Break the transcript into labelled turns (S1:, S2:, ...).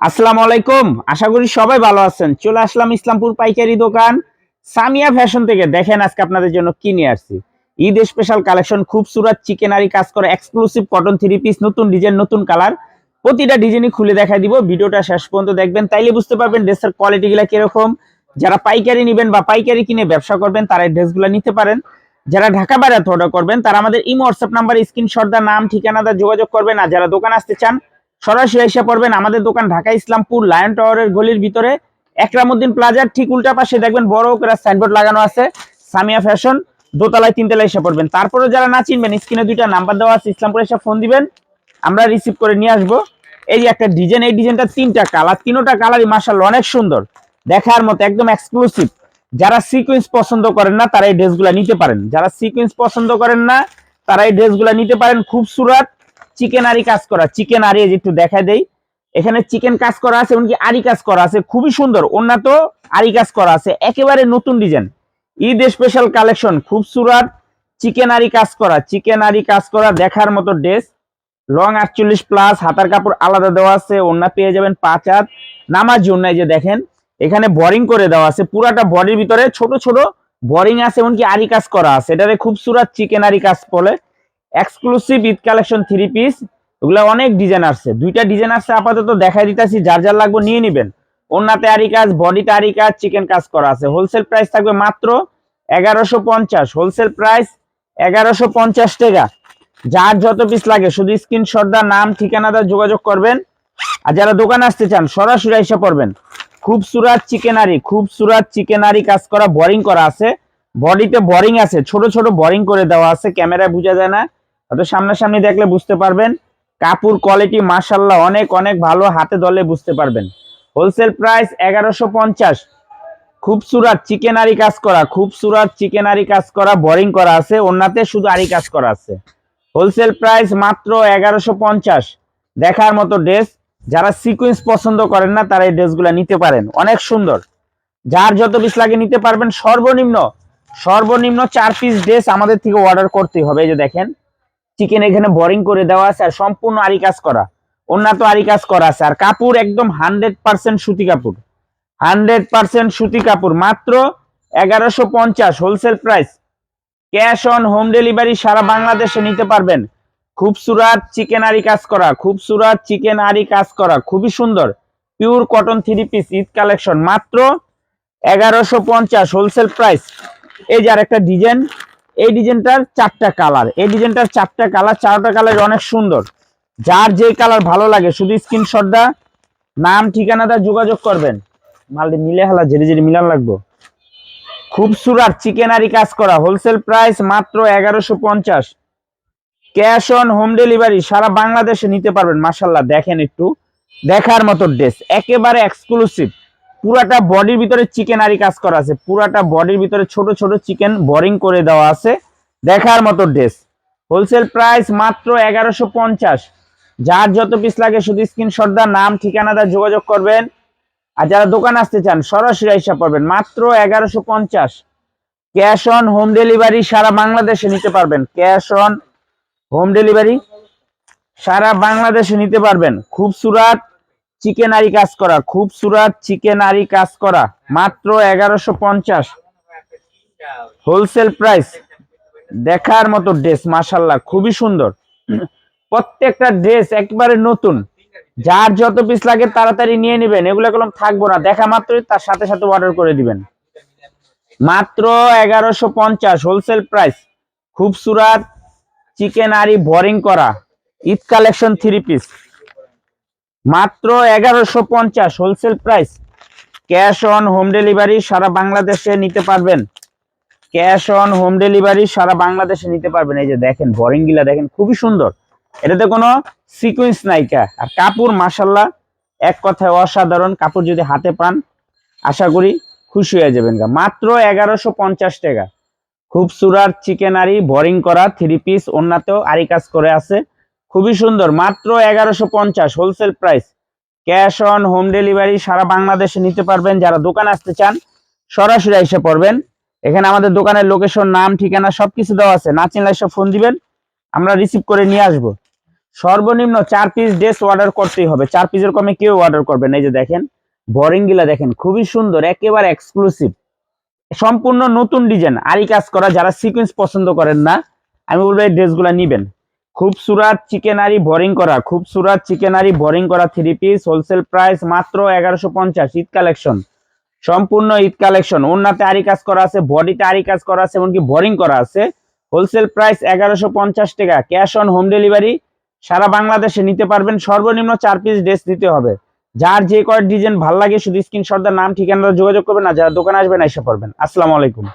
S1: আসসালামু আলাইকুম। আশা করি সবাই ভালো আছেন। চলে আসলাম ইসলামপুর পাইকারি দোকান। সামিয়া ফ্যাশন থেকে দেখেন আজকে আপনাদের জন্য কি নিয়ে আসছি। ঈদ স্পেশাল কালেকশন খুব সুরাত চিকেনারি কাজ করে এক্সক্লুসিভ কটন থ্রি পিস নতুন ডিজাইন নতুন কালার প্রতিটা ডিজাইনই খুলে দেখা দিব। ভিডিওটা শেষ পর্যন্ত দেখবেন। তাইলে বুঝতে পারবেন ড্রেসের কোয়ালিটি গুলা কীরকম। যারা পাইকারি নেবেন বা পাইকারি কিনে ব্যবসা করবেন, তারা এই ড্রেসগুলো নিতে পারেন। যারা ঢাকা বাইরে অর্ডার করবেন, তারা আমাদের ইমো হোয়াটসঅ্যাপ নাম্বার স্ক্রিনশট দা নাম ঠিকানা দা যোগাযোগ করবেন। আর যারা দোকান আসতে চান সরাসরি এসে পড়বেন আমাদের দোকান ঢাকা ইসলামপুর লায়ন টাওয়ারের গলির ভিতরে। একরামুদ্দিন প্লাজার ঠিক উল্টা পাশে দেখবেন বড় করে সাইনবোর্ড লাগানো আছে, সামিয়া ফ্যাশন, দোতলায় তিনতলায় এসে পড়বেন। তারপরে যারা না চিনবেন, স্ক্রিনে দুইটা নাম্বার দেওয়া আছে, ইসলামপুরে এসে ফোন দিবেন, আমরা রিসিভ করে নিয়ে আসব। এই যে একটা ডিজাইন এই ডিজাইনটা তিনটা কালার তিনোটা কালারই মার্শাল অনেক সুন্দর। দেখার মতো একদম এক্সক্লুসিভ যারা সিকোয়েন্স পছন্দ করেন না, তারা এই ড্রেসগুলো নিতে পারেন। যারা সিকোয়েন্স পছন্দ করেন না, তারা এই ড্রেসগুলো নিতে পারেন। খুব সুরাত চিকেন আরি কাজ করা চিকেন আরি একটু দেখা দেই। এখানে চিকেন কাজ করা আছে, এমনকি আরি কাজ করা আছে, খুবই সুন্দর। তো আরি কাজ করা আছে, একেবারে নতুন ডিজাইন। ঈদ স্পেশাল কালেকশন খুব সুরাত চিকেন আরি কাজ করা চিকেন আরি কাজ করা, দেখার মতো ড্রেস লং আটচল্লিশ প্লাস হাতার কাপড় আলাদা দেওয়া আছে ওন্না পেয়ে যাবেন পাঁচ হাত। নামার জন্য যে দেখেন, এখানে বোরিং করে দেওয়া আছে, পুরাটা বডির ভিতরে ছোট ছোট বোরিং আছে, এমনকি আরি কাজ করা আছে। এটারে খুব সুরাত চিকেন আরি কাজ বলে। Exclusive Eid collection three piece ওগুলা অনেক ডিজাইন আসছে। দুইটা ডিজাইন আসছে, আপাতত দেখাই দিতেছি, যার যার লাগবে নিয়ে নিবেন। ওনাতে আরি কাজ, বডিতে আরি কাজ চিকেন কাজ করা আছে। হোলসেল প্রাইস থাকবে মাত্র এগারোশো পঞ্চাশ। হোলসেল প্রাইস এগারোশো পঞ্চাশ টাকা। যার যত পিস লাগে, শুধু স্ক্রিনশট দা নাম, ঠিকানা দা যোগাযোগ করবেন। আর যারা দোকানে আসতে চান, সরাসরি এসে পড়বেন। খুব সুরাত চিকেনারি খুব সুরাত চিকেনারি কাজ করা বোরিং করা আছে। বডিতে বোরিং আছে, ছোট ছোট বোরিং করে দেওয়া আছে, ক্যামেরায় বোঝা যায় না। হয়তো সামনাসামনি দেখলে বুঝতে পারবেন, কাপড় কোয়ালিটি মার্শাল্লাহ অনেক অনেক ভালো, হাতে দলে বুঝতে পারবেন। হোলসেল প্রাইস এগারোশো পঞ্চাশ। খুব সুরাত চিকেন আরি কাজ করা, খুব সুরাত চিকেন আরি কাজ করা বোরিং করা আছে ওনাতে শুধু আরি কাজ করা আছে। হোলসেল প্রাইস মাত্র এগারোশো পঞ্চাশ। দেখার মতো ড্রেস যারা সিকুয়েন্স পছন্দ করেন না, তারা এই ড্রেসগুলো নিতে পারেন। অনেক সুন্দর। যার যত পিস লাগে নিতে পারবেন। সর্বনিম্ন সর্বনিম্ন চার পিস ড্রেস আমাদের থেকে অর্ডার করতে হবে। এই যে দেখেন চিকেন এখানে বোরিং করে দেওয়া আছে আর সম্পূর্ণ আরি কাজ করা। অন্য তো আরি কাজ করা আছে। আর কাপড় একদম হান্ড্রেড পার্সেন্ট সুতি কাপড়। হান্ড্রেড পার্সেন্ট সুতি কাপড়। মাত্র এগারোশো পঞ্চাশ wholesale price cash on home delivery সারা বাংলাদেশে নিতে পারবেন। খুব সুরাত চিকেন আরি কাজ করা। খুব সুরাত চিকেন আরি কাজ করা। খুবই সুন্দর। Pure cotton three piece Eid collection মাত্র এগারোশো পঞ্চাশ হোলসেল প্রাইস এই যে আর একটা ডিজাইন এই ডিজাইনটার চারটা কালার। এই ডিজাইনটার চারটা কালার চারটা কালার অনেক সুন্দর। যার যে কালার ভালো লাগে, শুধু স্ক্রিনশট দা নাম ঠিকানা দা যোগাযোগ করবেন। মালটি মিলে হালা, ঝেড়ে ঝেড়ে মিলান লাগবো। খুব সুরার চিকেনারি কাজ করা। হোলসেল প্রাইস মাত্র এগারোশো পঞ্চাশ। ক্যাশ অন হোম ডেলিভারি সারা বাংলাদেশে নিতে পারবেন মাসাল্লাহ দেখেন একটু, দেখার মতো ড্রেস একেবারে এক্সক্লুসিভ পুরাটা বডির ভিতরে চিকেন আরি কাজ করা আছে। পুরাটা বডির ভিতরে ছোট ছোট চিকেন বোরিং করে দেওয়া আছে। দেখার মতো ড্রেস হোলসেল প্রাইস মাত্র এগারোশো পঞ্চাশ। যার যত পিস লাগে শুধু স্ক্রিনশট দা নাম, ঠিকানা দা যোগাযোগ করবেন। আর যারা দোকান আসতে চান, সরাসরি এসে পারবেন মাত্র এগারোশো পঞ্চাশ। ক্যাশ অন হোম ডেলিভারি সারা বাংলাদেশে নিতে পারবেন। ক্যাশ অন হোম ডেলিভারি সারা বাংলাদেশে নিতে পারবেন। খুব সুরাত চিকেন আরি কাজ করা, খুব সুরাত চিকেন আরি কাজ করা, মাত্র এগারোশো পঞ্চাশ। হোলসেল প্রাইস, দেখার মতো ড্রেস মাসাল্লাহ খুবই সুন্দর। প্রত্যেকটা ড্রেস একবারে নতুন। যার যত পিস লাগে তাড়াতাড়ি নিয়ে নেবেন, এগুলো কলম থাকব না। দেখা মাত্রই তার সাথে সাথে অর্ডার করে দিবেন। মাত্র এগারোশো পঞ্চাশ, হোলসেল প্রাইস, খুব সুরাত চিকেন আরি বোরিং করা। ঈদ কালেকশন থ্রি পিস মাত্র এগারোশো পঞ্চাশ wholesale price cash on home delivery সারা বাংলাদেশে নিতে পারবেন। ক্যাশ অন হোম ডেলিভারি সারা বাংলাদেশে নিতে পারবেন। এই যে দেখেন বোরিং গিলা দেখেন, খুবই সুন্দর। এটাতে কোনো সিকুয়েন্স নাইকা আর কাপড় মাসাল্লাহ এক কথায় অসাধারণ কাপড় যদি হাতে পান, আশা করি খুশি হয়ে যাবেন গা মাত্র এগারোশো পঞ্চাশ টাকা। খুব সুরার চিকেন আরি বোরিং করা থ্রি পিস অন্যতেও আরি কাজ করে আছে। খুবই সুন্দর, মাত্র এগারোশো পঞ্চাশ wholesale price cash on home delivery সারা বাংলাদেশে নিতে পারবেন। যারা দোকান আসতে চান, সরাসরি এসে পড়বেন। এখানে আমাদের দোকানের লোকেশন নাম, ঠিকানা সবকিছু দেওয়া আছে। না চিনলে সব ফোন দিবেন, আমরা রিসিভ করে নিয়ে আসব। সর্বনিম্ন চার পিস ড্রেস অর্ডার করতেই হবে। চার পিসের কমে কেউ অর্ডার করবেন। এই যে দেখেন বোরিং গিলা দেখেন, খুবই সুন্দর, একেবারে এক্সক্লুসিভ সম্পূর্ণ নতুন ডিজাইন আরি কাজ করা, যারা সিকোয়েন্স পছন্দ করেন না, আমি বলব এই ড্রেসগুলো নিবেন। খুব সুরাত চিকেনারি বোরিং করা খুব সুরাত চিকেনারি বোরিং করা থ্রি পিস হোলসেল প্রাইস মাত্র এগারোশো পঞ্চাশ, ঈদ কালেকশন সম্পূর্ণ ঈদ কালেকশন ওনাতে আরি কাজ করা আছে, বডিতে আরি কাজ করা আছে, এমনকি বোরিং করা আছে। হোলসেল প্রাইস এগারোশো পঞ্চাশ টাকা। ক্যাশ অন হোম ডেলিভারি সারা বাংলাদেশে নিতে পারবেন। সর্বনিম্ন চার পিস ড্রেস দিতে হবে। যার যে কয়েক ডিজাইন ভালো লাগে, শুধু স্ক্রিনশট নাম ঠিকানা যোগাযোগ করবেন না, যারা দোকানে আসবেন এসে পড়বেন। আসসালামু আলাইকুম।